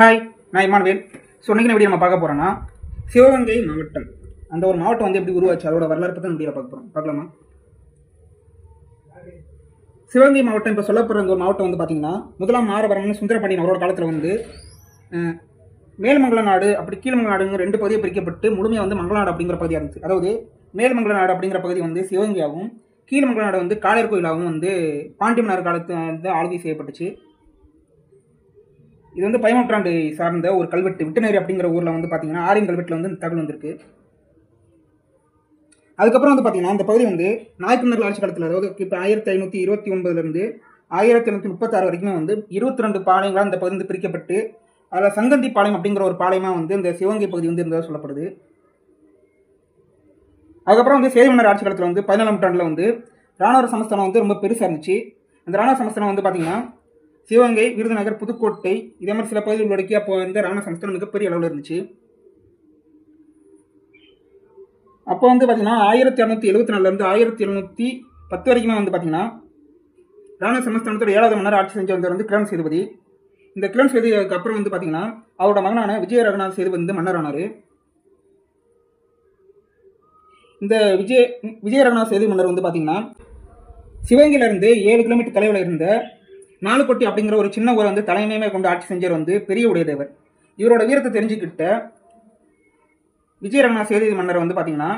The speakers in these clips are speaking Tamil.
ஹாய் நான் இமானுவேல் ஸோ இன்னைக்கு வீடியோ நம்ம பார்க்க போகிறோன்னா சிவகங்கை மாவட்டம். அந்த ஒரு மாவட்டம் வந்து எப்படி உருவாச்சு? அதோட வரலாறு பற்றி வீடியோ பார்க்க போகிறோம் பார்க்கலாமா? சிவகங்கை மாவட்டம் இப்போ சொல்லப்படுற அந்த ஒரு மாவட்டம் வந்து பார்த்தீங்கன்னா முதலாம் மாறவரம்னு சுந்தரபாண்டியன் அவரோட காலத்தில் வந்து மேல்மங்கல நாடு அப்படி கீழ்மங்கல நாடுங்கிற ரெண்டு பகுதியை பிரிக்கப்பட்டு முழுமையாக வந்து மங்கள நாடு அப்படிங்கிற பகுதியாக இருந்துச்சு. அதாவது மேல்மங்கல நாடு அப்படிங்கிற பகுதி வந்து சிவகங்கையாகவும் கீழ்மங்கல நாடு வந்து காளையர் கோயிலாகவும் வந்து பாண்டிய மன்னர் காலத்து வந்து ஆளுகை செய்யப்பட்டுச்சு. இது வந்து பதினொன்றாண்டு சார்ந்த ஒரு கல்வெட்டு. விட்டுநேரி அப்படிங்கிற ஊரில் வந்து பார்த்தீங்கன்னா ஆரியம் கல்வெட்டில் வந்து இந்த தகவல் வந்திருக்கு. அதுக்கப்புறம் வந்து பார்த்தீங்கன்னா இந்த பகுதி வந்து நாயக்கர்கள் ஆட்சி காலத்தில் அதாவது இப்போ ஆயிரத்தி ஐநூற்றி இருபத்தி ஒன்பதுலேருந்து ஆயிரத்தி ஐநூற்றி முப்பத்தாறு வரைக்குமே வந்து இருபத்தி ரெண்டு பாளையங்களாக இந்த பகுதி வந்து பிரிக்கப்பட்டு அதில் சங்கந்தி பாளையம் அப்படிங்கிற ஒரு பாளையமாக வந்து இந்த சிவகங்கை பகுதி வந்து இருந்ததாக சொல்லப்படுது. அதுக்கப்புறம் வந்து சேதி மன்னர் ஆட்சி காலத்தில் வந்து பதினாலாம் நூற்றாண்டில் வந்து ராணுவ சமஸ்தானம் வந்து ரொம்ப பெருசாக இருந்துச்சு. அந்த ராணுவ சமஸ்தானம் வந்து பார்த்திங்கன்னா சிவகங்கை விருதுநகர் புதுக்கோட்டை இதே மாதிரி சில பகுதிகள் உள்ளடக்கி அப்போ வந்து ராணுவ சமஸ்தானம் மிகப்பெரிய அளவில் இருந்துச்சு. அப்போ வந்து பார்த்தீங்கன்னா ஆயிரத்தி இரநூத்தி எழுபத்தி நாலுலேருந்து ஆயிரத்தி எழுநூற்றி பத்து வரைக்குமே வந்து பார்த்தீங்கன்னா ராணுவ சமஸ்தானத்தோட ஏழாவது மன்னர் ஆட்சி செஞ்சு வந்தவர் வந்து கிரண் சேதுபதி. இந்த கிரண் சேதுக்கு அப்புறம் வந்து பார்த்தீங்கன்னா அவரோட மகனான விஜய ரகுநாத் சேதுபதி வந்து மன்னரானார் இந்த விஜய விஜய ரகுநாத் சேது மன்னர் வந்து பார்த்தீங்கன்னா சிவகங்கையிலிருந்து ஏழு கிலோமீட்டர் தொலைவில் இருந்த நாலுக்கொட்டி அப்படிங்கிற ஒரு சின்ன ஊரை வந்து தலைமையுமே கொண்டு ஆட்சி செஞ்சவர் வந்து பெரிய உடையதேவர். இவரோட வீரத்தை தெரிஞ்சுக்கிட்ட விஜயரங்கனா சேதி மன்னர் வந்து பார்த்தீங்கன்னா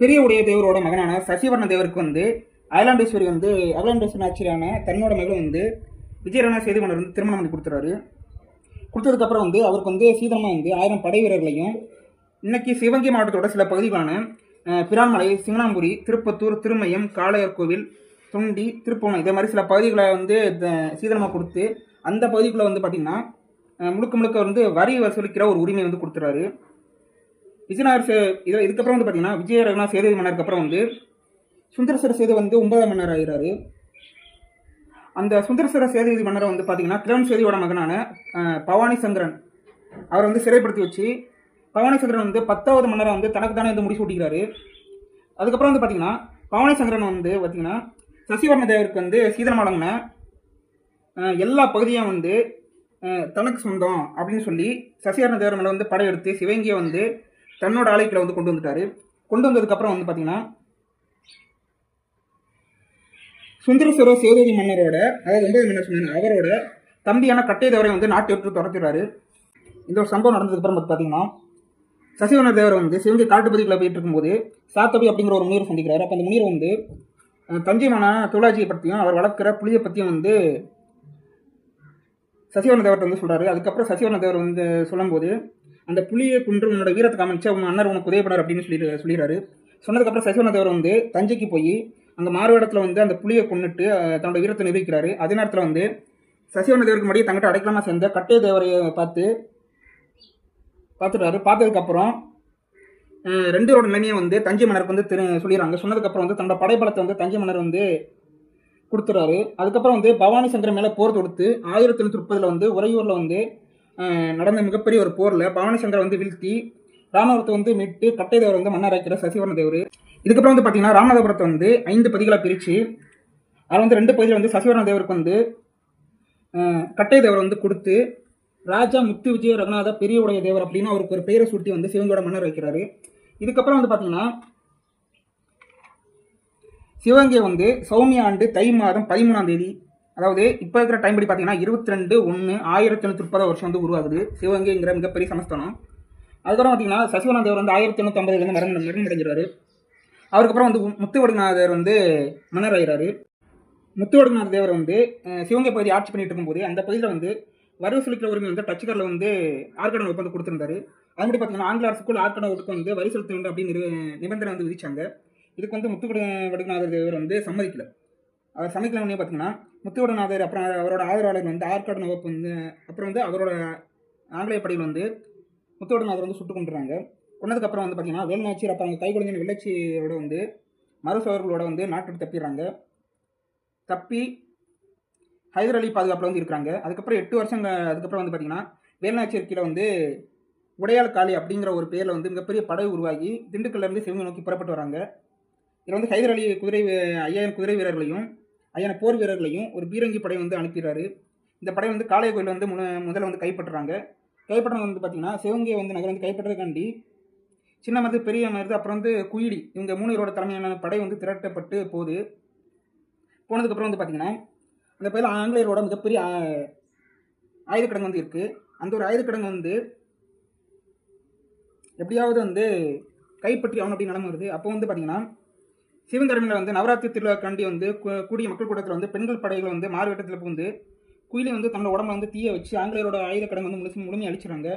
பெரிய உடைய தேவரோட மகனான சசிவர்ண தேவருக்கு வந்து அயலாண்டேஸ்வரி வந்து அயலாண்டேஸ்வரி ஆட்சியரான தன்னோட மகளும் வந்து விஜயரங்கனா சேது மன்னர் வந்து திருமணம் பண்ணி கொடுத்துறாரு. கொடுத்ததுக்கப்புறம் வந்து அவருக்கு வந்து சீதனமாக வந்து ஆயிரம் படை வீரர்களையும் இன்னைக்கு சிவகங்கை மாவட்டத்தோட சில பகுதிகளான பிரான்மலை சிங்கனாம்புரி திருப்பத்தூர் திருமயம் காளையர் கோவில் தொண்டி திருப்போணம் இதே மாதிரி சில பகுதிகளை வந்து சீதனமாக கொடுத்து அந்த பகுதிக்குள்ளே வந்து பார்த்திங்கன்னா முழுக்க முழுக்க வந்து வரி வசூலிக்கிற ஒரு உரிமை வந்து கொடுத்துறாரு. விஜயநகர் சே இதில் இதுக்கப்புறம் வந்து பார்த்தீங்கன்னா விஜய ரகுநாத் சேதுபதி மன்னருக்கு அப்புறம் வந்து சுந்தரசர சேது வந்து ஒன்பதாம் மன்னர் ஆகிறாரு அந்த சுந்தரசர சேதுபதி மன்னரை வந்து பார்த்தீங்கன்னா கிரண் சேதியோட மகனான பவானி சங்கரன் அவரை வந்து சிறைப்படுத்தி வச்சு பவானி சங்கரன் வந்து பத்தாவது மன்னரை வந்து தனக்கு தானே வந்து முடிச்சு விட்டிக்கிறாரு அதுக்கப்புறம் வந்து பார்த்தீங்கன்னா பவானி சங்கரன் வந்து பார்த்திங்கன்னா சசிவர்ண தேவருக்கு வந்து சீதனம் வழங்கின எல்லா பகுதியும் வந்து தனக்கு சொந்தம் அப்படின்னு சொல்லி சசிவர்ண தேவர் மேலே வந்து படையெடுத்து சிவங்கியை வந்து தன்னோட ஆலயத்தில் வந்து கொண்டு வந்துட்டார். கொண்டு வந்ததுக்கப்புறம் வந்து பார்த்தீங்கன்னா சுந்தரேஸ்வர சேதுபதி மன்னரோட அதாவது ஒன்பது மன்னர் சொன்ன அவரோட தம்பியான கட்டை தேவரை வந்து நாட்டை விட்டு துரத்திடுறாரு. இந்த ஒரு சம்பவம் நடந்ததுக்கப்புறம் வந்து பார்த்தீங்கன்னா சசிவர்ண தேவர் வந்து சிவங்கை காட்டுப்பகுதிக்குள்ள போயிட்டு இருக்கும்போது சாத்தபி அப்படிங்கிற ஒரு முனிவர் சந்திக்கிறாரு. அப்போ அந்த முனிவர் வந்து அஹ், தஞ்சை பற்றியும் அவர் வளர்க்குற புளியை பற்றியும் வந்து சசிவர்ண தேவர்கிட்ட வந்து சொல்கிறாரு அதுக்கப்புறம் சசிவர்ண தேவர் வந்து சொல்லும்போது அந்த புலியை குன்று உன்னோட வீரத்தை காமிச்சு அவங்க அண்ணர் உனக்கு உதயப்படார் அப்படின்னு சொல்லி சொல்லிடுறாரு. சொன்னதுக்கப்புறம் சசிவர்ண தேவர் வந்து தஞ்சைக்கு போய் அங்கே மாறுவேடத்தில் வந்து அந்த புளியை கொன்னுட்டு தன்னோட வீரத்தை நிரூபிக்கிறாரு. அதே நேரத்தில் வந்து சசிவர்ண தேவருக்கு முன்னாடி தங்கிட்ட அடைக்கலமாக சேர்ந்த கட்டைய தேவரையை பார்த்து பார்த்துட்டாரு. பார்த்ததுக்கப்புறம் ரெண்டு பேரோட நிலைமையை வந்து தஞ்சை மன்னருக்கு வந்து திரு சொல்லிடுறாங்க. சொன்னதுக்கப்புறம் வந்து தன்னோட படைப்பலத்தை வந்து தஞ்சை மன்னர் வந்து கொடுத்துறாரு. அதுக்கப்புறம் வந்து பவானி சங்கர் மேலே போர் தொடுத்து ஆயிரத்தி எழுநூற்றி முப்பதில் வந்து உறையூரில் வந்து நடந்த மிகப்பெரிய ஒரு போரில் பவானி சங்கரை வந்து வீழ்த்தி ராமநாதபுரத்தை வந்து மீட்டு கட்டை தேவர் வந்து மன்னராக்கிற சசிவர்ண தேவர். இதுக்கப்புறம் வந்து பார்த்தீங்கன்னா ராமநாதபுரத்தை வந்து ஐந்து பதிகளாக பிரித்து அதில் வந்து ரெண்டு பகுதியில் வந்து சசிவர்ண தேவருக்கு வந்து கட்டை தேவர் வந்து கொடுத்து ராஜா முத்து விஜய ரகுநாத பெரிய உடைய தேவர் அப்படின்னு அவருக்கு ஒரு பெயரை சுட்டி வந்து சிவங்கியோட மன்னர் வைக்கிறாரு. இதுக்கப்புறம் வந்து பார்த்தீங்கன்னா சிவகங்கை வந்து சௌமிய ஆண்டு தை மாதம் பதிமூணாம் தேதி அதாவது இப்போ இருக்கிற டைம் படி பார்த்தீங்கன்னா இருபத்தி ரெண்டு ஒன்று ஆயிரத்தி எண்ணூற்றி முப்பது வருஷம் வந்து உருவாகுது. சிவகங்கைங்கிற மிகப்பெரிய சமஸ்தானம். அதுக்கப்புறம் பார்த்தீங்கன்னா சசிவரன் தேவர் வந்து ஆயிரத்தி எண்ணூற்றி ஐம்பதுலேருந்து மரணம் மரணம் அடைஞ்சிருவாரு. அவருக்கப்புறம் வந்து முத்துவடுநாதர் வந்து மன்னர் ஆகிறாரு முத்துவடுநாத தேவர் வந்து சிவகங்கை பகுதி ஆட்சி பண்ணிட்டு இருக்கும்போது அந்த பகுதியில் வந்து வரி செலுத்துகிற உரிமை வந்து டச்சுக்காரில் வந்து ஆர்கடன் ஒப்பந்தம் கொடுத்துருந்தாரு. அதுபடி பார்த்தீங்கன்னா ஆங்கில அரசுக்குள் ஆர்கடன் ஒடுக்கு வந்து வரி செலுத்த வேண்டும் அப்படின்னு நிபந்தனை வந்து விதிச்சாங்க. இதுக்கு வந்து முத்துவடு வடுகநாதர் தேவர் வந்து சம்மதிக்கல. அவர் சமைக்கலாம்னே பார்த்தீங்கன்னா முத்துவடநாதர் அப்புறம் அவரோட ஆதரவாளர் வந்து ஆற்காடு நவாப் வந்து அப்புறம் வந்து அவரோட ஆங்கிலேய படையில் வந்து முத்துவடநாதர் வந்து சுட்டு கொண்டுறாங்க கொண்டதுக்கப்புறம் வந்து பார்த்தீங்கன்னா வேலுநாச்சியர் அப்புறம் அவங்க கைகுழந்தையின் வெள்ளச்சியோட வந்து மருசவர்களோட வந்து நாட்டு தப்பிடுறாங்க. தப்பி ஹைதர் அலி பாதுகாப்பில் வந்து இருக்கிறாங்க. அதுக்கப்புறம் எட்டு வருஷம் அதுக்கப்புறம் வந்து பார்த்தீங்கன்னா வேலுநாச்சியர் கீழே வந்து உடையாள் காளி அப்படிங்கிற ஒரு பேரில் வந்து மிகப்பெரிய படை உருவாகி திண்டுக்கல்லேருந்து சிவகங்கை நோக்கி புறப்பட்டு வராங்க. இதில் வந்து ஹைதர் அலி குதிரை ஐயாயிரம் குதிரை வீரர்களையும் ஐயாயிரம் போர் வீரர்களையும் ஒரு பீரங்கி படை வந்து அனுப்பிடுறாரு. இந்த படை வந்து காளைய கோயில் வந்து முத முதல்ல வந்து கைப்பற்றுறாங்க. கைப்பற்றது வந்து பார்த்தீங்கன்னா சிவகங்கை வந்து நகர் வந்து கைப்பற்றதுக்காண்டி சின்ன மருது பெரிய மருது அப்புறம் வந்து குயிலி இவங்க மூணு பேரோட தலைமையிலான படை வந்து திரட்டப்பட்டு போகுது போனதுக்கப்புறம் வந்து பார்த்தீங்கன்னா அந்த பயில ஆங்கிலேயரோட மிகப்பெரிய ஆயுதக்கிடங்கு வந்து இருக்குது அந்த ஒரு ஆயுதக்கிடங்கு வந்து எப்படியாவது வந்து கைப்பற்றி ஆகணும் அப்படின்னு நிலைமை வருது. அப்போ வந்து பார்த்தீங்கன்னா சிவங்கரமில் வந்து நவராத்திரி திருவிழாக்காண்டி வந்து கூடிய மக்கள் கூட்டத்தில் வந்து பெண்கள் படைகள் வந்து மாறுவேட்டத்தில் புகுந்து குயிலி வந்து தன்னோட உடம்புல வந்து தீய வச்சு ஆங்கிலேயரோட ஆயுதக்கிடங்கு வந்து முழுசு முழுமையை அழிச்சிடுறாங்க.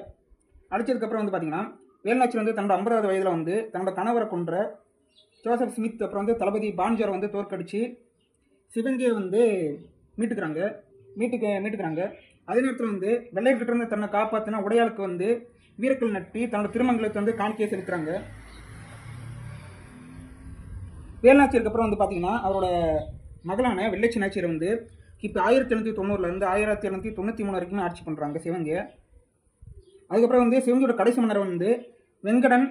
அழிச்சதுக்கப்புறம் வந்து பார்த்தீங்கன்னா வேல்நாச்சி வந்து தன்னோட ஐம்பதாவது வயதில் வந்து தன்னோட கணவரை கொன்ற ஜோசப் ஸ்மித் அப்புறம் வந்து தளபதி பான்ஜாரை வந்து தோற்கடிச்சு சிவங்கியை வந்து மீட்டுக்கிறாங்க. மீட்டுக்க மீட்டுக்கிறாங்க. அதே நேரத்தில் வந்து வெள்ளையர்கிட்ட இருந்து தன்னை காப்பாற்றின உடையாளுக்கு வந்து வீரக்கல் நட்டி தன்னோட திருமங்கலத்தை வந்து காணிக்கையை செலுத்துறாங்க. வேலுநாச்சியருக்கு அப்புறம் வந்து பார்த்தீங்கன்னா அவரோட மகளான வெள்ளைச்சி நாச்சியர் வந்து இப்போ ஆயிரத்தி எழுநூற்றி தொண்ணூறுலேருந்து ஆயிரத்தி எழுநூற்றி தொண்ணூற்றி மூணு வரைக்கும் ஆட்சி பண்ணுறாங்க சிவங்க. அதுக்கப்புறம் வந்து சிவங்கியோட கடைசி மன்னர் வந்து வெங்கடன்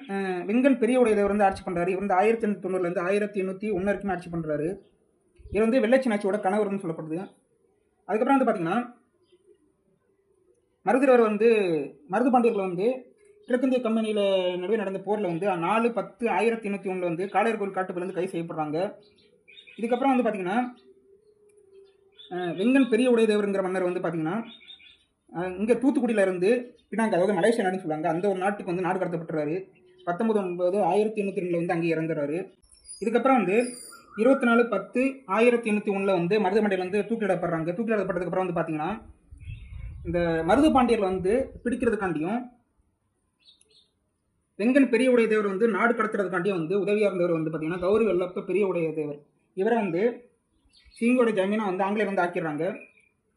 வெங்கன் பெரிய உடையதை வந்து ஆட்சி பண்ணுறாரு இவர் வந்து ஆயிரத்தி எண்ணூற்றி தொண்ணூறுலேருந்து ஆயிரத்தி எண்ணூற்றி ஒன்று வரைக்கும் ஆட்சி பண்ணுறாரு இது வந்து வெள்ளச்சினாட்சியோட கணவர்னு சொல்லப்படுது. அதுக்கப்புறம் வந்து பார்த்தீங்கன்னா மருதுரவர் வந்து மருது பாண்டியர்கள் வந்து கிழக்கிந்திய கம்பெனியில் நடுவே நடந்த போரில் வந்து நாலு பத்து ஆயிரத்தி எண்ணூற்றி ஒன்றில் வந்து காளையர் கோயில் காட்டுக்குள்ள கைது செய்யப்படுறாங்க. இதுக்கப்புறம் வந்து பார்த்தீங்கன்னா வெங்கன் பெரிய உடையதேவருங்கிற மன்னர் வந்து பார்த்தீங்கன்னா இங்கே தூத்துக்குடியில் இருந்து பினாங்க அதாவது மலேசியா நாடுன்னு சொல்லுவாங்க. அந்த ஒரு நாட்டுக்கு வந்து நாடு கடத்தப்பட்டுறாரு. பத்தொம்பது ஒன்பது ஆயிரத்தி எண்ணூற்றி ரெண்டில் வந்து அங்கே இறந்துடுறாரு இதுக்கப்புறம் வந்து இருபத்தி நாலு பத்து ஆயிரத்தி எண்ணூற்றி ஒன்றில் வந்து மருதமண்டையில் வந்து தூக்கிலிடப்படுறாங்க. தூக்கிலிடப்பட்டதுக்கப்புறம் வந்து பார்த்தீங்கன்னா இந்த மருது பாண்டியர்கள் வந்து பிடிக்கிறதுக்காண்டியும் வெங்கன் பெரிய உடைய தேவர் வந்து நாடு கடத்துறதுக்காண்டியும் வந்து உதவியாக இருந்தவர் வந்து பார்த்தீங்கன்னா கௌரி வெள்ளப்ப பெரிய உடைய தேவர். இவரை வந்து சிங்கோட ஜமீனை வந்து ஆங்கிலேயர் வந்து ஆக்கிடுறாங்க.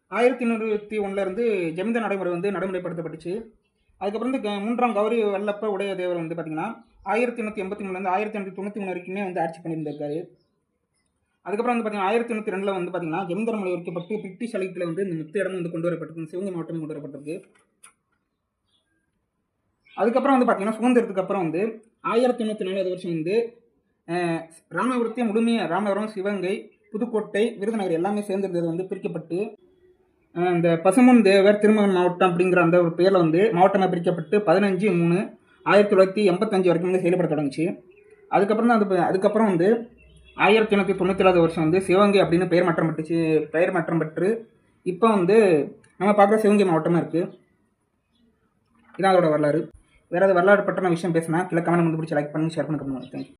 ஆயிரத்தி எண்ணூற்றி இருந்து ஜமீன்தார் நடைமுறை வந்து நடைமுறைப்படுத்தப்பட்டுச்சு. அதுக்கப்புறம் வந்து க- மூன்றாம் கௌரி வல்லப்ப உடைய தேவர் வந்து பார்த்தீங்கன்னா ஆயிரத்தி எண்ணூற்றி எண்பத்தி மூணுலேருந்து ஆயிரத்தி எண்ணூற்றி தொண்ணூற்றி மூணு வரைக்குமே வந்து ஆட்சி பண்ணியிருந்திருக்காரு. அதுக்கப்புறம் வந்து பார்த்தீங்கன்னா ஆயிரத்தி எண்ணூற்றி ரெண்டில் வந்து பார்த்தீங்கன்னா ஜமீன்தார் மலை உரிக்கப்பட்டு பிரிட்டிஷ் அழைப்பில் வந்து இந்த முத்து இடம் வந்து கொண்டு வரப்பட்டிருக்கு. சிவகங்கை மாவட்டம் கொண்டு வரப்பட்டிருக்கு. அதுக்கப்புறம் வந்து பார்த்தீங்கன்னா சுதந்திரத்துக்கு அப்புறம் வந்து ஆயிரத்தி எண்ணூற்றி நாலாவது வருஷம் வந்து ராமபுரத்தையும் முழுமையாக ராமபுரம் சிவகங்கை புதுக்கோட்டை விருதுநகர் எல்லாமே சேர்ந்திருந்தது வந்து பிரிக்கப்பட்டு இந்த பசுமன் தேவர் திருமகன் மாவட்டம் அப்படிங்கிற அந்த ஒரு பேரில் வந்து மாவட்டமாக பிரிக்கப்பட்டு பதினஞ்சு மூணு ஆயிரத்தி தொள்ளாயிரத்தி எண்பத்தஞ்சு வரைக்கும் வந்து செயல்பட தொடங்குச்சு. அதுக்கப்புறம் தான் அது அதுக்கப்புறம் வந்து ஆயிரத்தி எண்ணூற்றி தொண்ணூற்றி வருஷம் வந்து சிவகங்கை அப்படின்னு பெயர் மாற்றம் பெற்றுச்சு பெயர் மாற்றம் பெற்று இப்போ வந்து நம்ம பார்க்குற சிவகங்கை மாவட்டமாக இருக்குது இதான் அதோட வரலாறு. வேறு ஏதாவது வரலாறு பற்றின விஷயம் பேசினா கீழே கமெண்ட் வந்து பிடிச்சி லைக் பண்ணி ஷேர் பண்ணி தேங்க்யூ